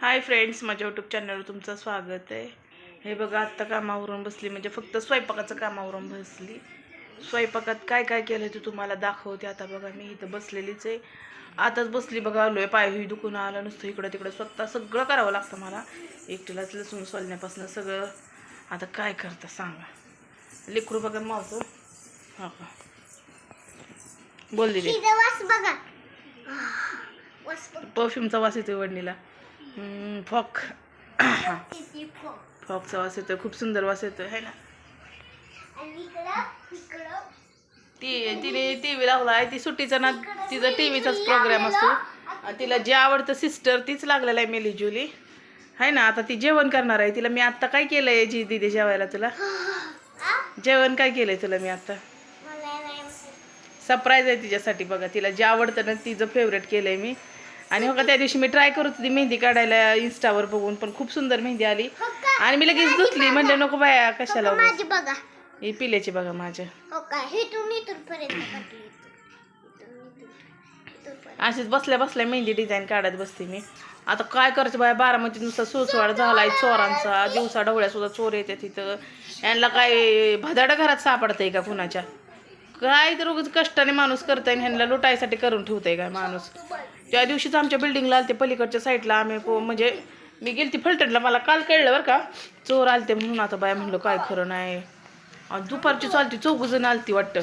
Hi friends माझ्या YouTube चॅनलवर तुमचं स्वागत आहे. हे बघा आत्ता कामावरून बसली म्हणजे फक्त स्वयंपाकाचं कामावरून बसली. स्वयंपाकात काय काय केलं ते तुम्हाला दाखवते. आता बघा मी इथं बसलेलीच आहे. आताच बसली बघा आलोय पाय ही दुखून आलं नुसतं इकडं तिकडं स्वतः सगळं करावं लागतं मला. एकटीलाच लसूण सोलण्यापासून सगळं. आता काय करता सांगा. लेकरू बघा मावतो हा का? बोल दिली तिचा वास बघा. वास बघ परफ्यूमचा वास येतोय वडणीला. फॉक. फॉकचा वास येतोय खूप सुंदर वास येतोय है ना? ती तिने टी व्ही लावलाय ती सुट्टीचा ना तिचा टी व्हीचाच प्रोग्राम असतो तिला जे आवडतं सिस्टर तीच लागलेला आहे मेली जुली. आहे ना आता ती जेवण करणार आहे. तिला मी आत्ता काय केलंय जी दिदी जेवायला तुला? जेवण काय केलंय तुला मी आता मला नाही माहिती. सरप्राईज आहे तिच्यासाठी बघा. तिला जे आवडतं ना तिचं फेवरेट केलंय मी. आणि बघा त्या दिवशी मी ट्राय करत होती मेहंदी काढायला इंस्टावर बघून पण खूप सुंदर मेहंदी आली. हो का? आणि मी लगेच धुतली म्हणजे नको बाया हो कशाला का उगाच. माझी बघा. ही पिल्याची बघा माझ्या. हो का. अशीच बसल्या बसल्या मेहंदी डिझाईन काढत बसते मी. आता काय करायचं बाया बारामती नुसता सुळसुवाड झालाय चोरांचा. दिवसा डवळ्या सुद्धा चोर येते तिथं यांना काय भदाड घरात सापडतंय का कुणाच्या? काय तर उगाच कष्टाने माणूस करताय आणि ह्यांना लुटायसाठी करून ठेवतंय काय माणूस. त्या दिवशीच आमच्या बिल्डिंगला आलते पलीकडच्या साईडला आम्ही म्हणजे मी गेलती फलटणला मला काल कळलं बरं का चोर आलते म्हणून आता बाया म्हणलं काय खरं नाही. आणि दुपारची चालती चौघ जण आलती वाटतं.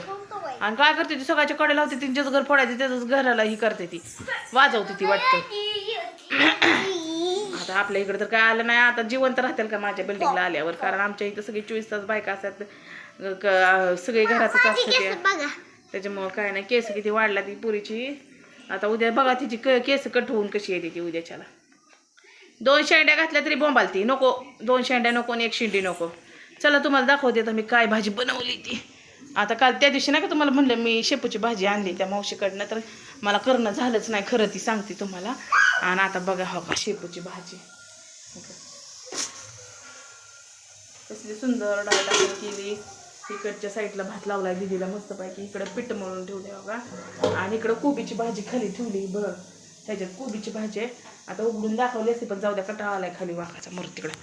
आणि काय करते ती सकाळच्या कडे लावते तिच्याच घर फोडायचं त्याच घराला ही करते ती. वाजवते ती वाटतं. आता आपल्या इकडे तर काय आलं नाही आता जिवंत राहतील का माझ्या बिल्डिंगला आल्यावर? कारण आमच्या इथं सगळी चोवीस तास बायका असतात सगळे घरातच असतात त्याच्यामुळं काय नाही केस किती वाढला ती पुरीची. आता उद्या बघा तिची क- केस कट होऊन कशी येते ती उद्याच्याला. दोन शेंड्या घातल्या तरी बोंबालती नको. दोन शेंड्या नको आणि एक शेंडी नको. चला तुम्हाला दाखवते आता मी काय भाजी बनवली ती. आता काल त्या दिवशी नाही का तुम्हाला म्हणलं मी शेपूची भाजी आणली त्या मावशीकडनं तर मला करणं झालंच नाही खरं ती सांगते तुम्हाला. आणि आता बघा हो का शेपूची भाजी. का. कसली सुंदर डाळ टाकून केली. इकडच्या साईडला भात लावलाय दिदीला मस्तपैकी. इकडं पीठ मळून ठेवले बघा हो आणि इकडं कोबीची भाजी खाली ठेवली बघ. त्याच्यात कोबीची भाजी आहे. आता उघडून दाखवली असते पण जाऊ द्या कटाळा आलाय खाली वाकाचा तिकडं.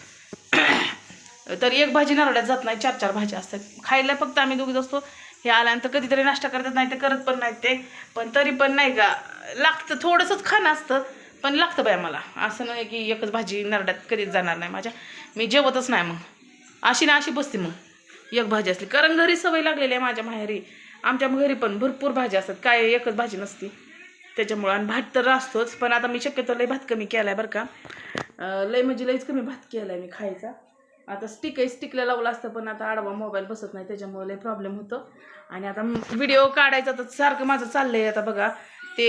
तर एक भाजी नारड्यात जात नाही चार चार भाज्या असतात. खायला फक्त आम्ही दोघीच असतो हे आल्यानंतर कधीतरी नाश्ता करतात नाही तर करत पण नाहीत ते. पण तरी पण नाही का लागतं. थोडंसंच खाणं असतं. पण लागतं बाय मला असं नाही की एकच भाजी नरड्यात कधीच जाणार नाही माझ्या. मी जेवतच नाही मग. अशी ना अशी बसते मग. एक भाजी असली. कारण घरी सवय लागलेली आहे माझ्या माहेरी. आमच्या घरी पण भरपूर भाज्या असतात. काय एकच भाजी नसती. त्याच्यामुळं आणि भात तर असतोच. पण आता मी शक्यतो लय भात कमी केला आहे बरं का. लई लय म्हणजे लयच कमी भात केला आहे मी खायचा. आता स्टिक आहे स्टिकला लावलं असतं पण आता आडवा मोबाईल बसत नाही. त्याच्यामुळे लय प्रॉब्लेम होतो. आणि आता व्हिडिओ काढायचा तर सारखं माझं चाललंय. आता बघा ते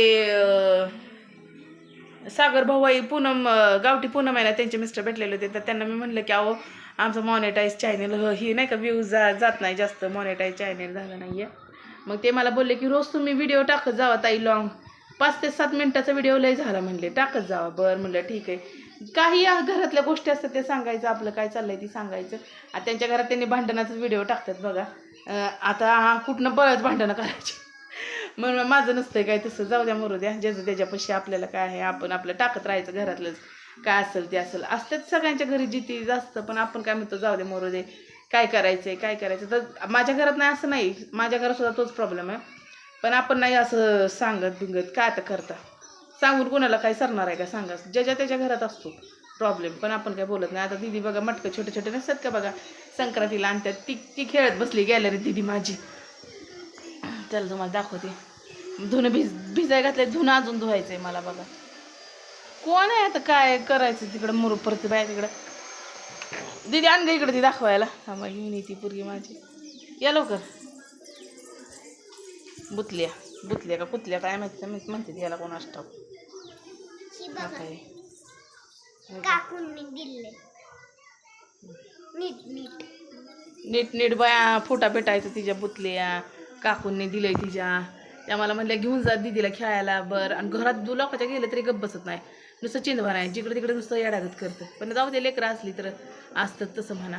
सागर भाऊ आई पूनम गावठी पूनम आहे ना त्यांचे मिस्टर भेटलेले होते. तर त्यांना मी म्हणलं की अहो आमचं मॉनिटाईज चॅनेल ही नाही का व्ह्यूज जा जात नाही जास्त मॉनिटाईज चॅनेल झालं नाही आहे मग ते मला बोलले की रोज तुम्ही व्हिडिओ टाकत जावा ताई लॉंग पाच ते सात मिनटाचा व्हिडिओ लय झाला म्हणले. टाकत जावा. बरं म्हणलं ठीक आहे. काही घरातल्या गोष्टी असतात ते सांगायचं आपलं काय चाललंय ते सांगायचं. त्यांच्या घरात त्यांनी भांडणाचाच व्हिडिओ टाकतात बघा. आता कुठनं बळच भांडणं करायची. म्हणून माझं नसतंय काय तसं. जाऊ द्या मरू द्या. ज्याचं त्याच्यापाशी आपल्याला काय आहे आपण आपलं टाकत राहायचं घरातलंच. काय असेल ते असेल. असतात सगळ्यांच्या घरी जिथे जास्त पण आपण काय म्हणतो जाऊ दे मरू दे. काय करायचंय काय करायचं तर माझ्या घरात नाही असं नाही. माझ्या घरात सुद्धा तोच प्रॉब्लेम आहे. पण आपण नाही असं सांगत बिंगत. काय आता करता? सांगून कोणाला काय सरणार आहे का? सांगा. ज्याच्या त्याच्या घरात असतो प्रॉब्लेम पण आपण काय बोलत नाही. आता दिदी बघा मटकं छोटे छोटे नसतात का बघा? संक्रांतीला आणतात. ती ती खेळत बसली गॅलरी दिदी माझी. त्याला तुम्हाला दाखवते. धुणं भिज भिजाय घातलंय धुणं अजून धुवायचंय मला बघा. कोण आहे आता काय करायचं तिकडं मुरू परत बाय तिकडं दीदी आण गं इकडं ती दाखवायला. थांबा घेऊन येते पोरगी माझी. या लवकर. बुतल्या बुतल्या का कुतल्या काय माहिती मी म्हणते याला कोण असतं. काय नीट नीट बाया फुटा पेटायचं तिच्या बुतल्या. काकूंनी दिलंय तिच्या. त्या मला म्हणल्या घेऊन जा दीदीला खेळायला बरं. आणि घरात दु लोकांच्या गेलं तरी गप्प बसत नाही. नुसतं चिंधभर आहे. जिकडे तिकडे नुसतं येडागत करतं. पण जाऊ दे लेकरं असली तर असतात तसं म्हणा.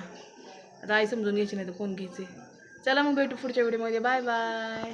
आता आई समजून घ्यायची नाही तर कोण घ्यायचे? चला मग भेटू पुढच्या व्हिडिओमध्ये बाय बाय